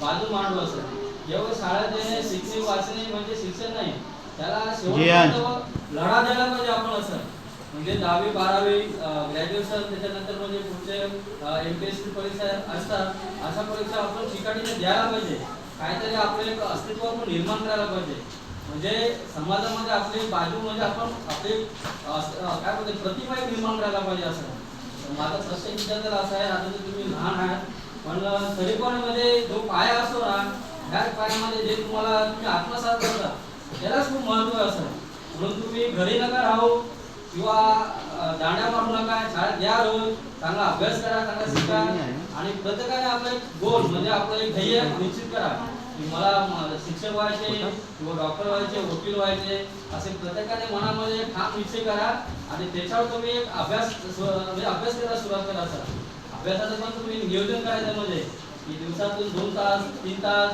बाजू मांडू असं. जेव्हा शाळेत येणे शिकणे वाचणे म्हणजे शिक्षण नाही. त्याला. शेवट लढा द्यायला पाहिजे आपण असं. म्हणजे दहावी बारावी ग्रॅज्युएशन त्याच्यानंतर म्हणजे पुढचे एम पी एस सी परीक्षा असतात. अशा परीक्षा आपण ठिकाणी द्यायला पाहिजे. काहीतरी आपलं एक अस्तित्व आपण निर्माण करायला पाहिजे. म्हणजे समाजामध्ये आपली बाजू म्हणजे आपण आपली काय म्हणते प्रतिमा निर्माण करायला पाहिजे असं. माझा प्रश्न विचार तर असा आहे आता तुम्ही लहान आहात. पण तरी पण म्हणजे जो पाया असतो ना ह्या पायामध्ये जे तुम्हाला तुम्ही आत्मसात करता त्यालाच खूप महत्त्व असतं म्हणून तुम्ही घरी नका राहू किंवा दांड्या मारू नका शाळेत या रोज चांगला अभ्यास करा चांगला शिका आणि प्रत्येकाने आपला एक गोल म्हणजे आपलं एक ध्येय निश्चित करा. की मला शिक्षक व्हायचे किंवा डॉक्टर व्हायचे वकील व्हायचे असे प्रत्येकाने मनामध्ये ठाम निश्चय करा आणि त्याच्यावर तुम्ही एक अभ्यास म्हणजे अभ्यास करायला सुरुवात करा सर. अभ्यासाचं पण तुम्ही नियोजन करायचं म्हणजे. की दिवसातून दोन तास तीन तास.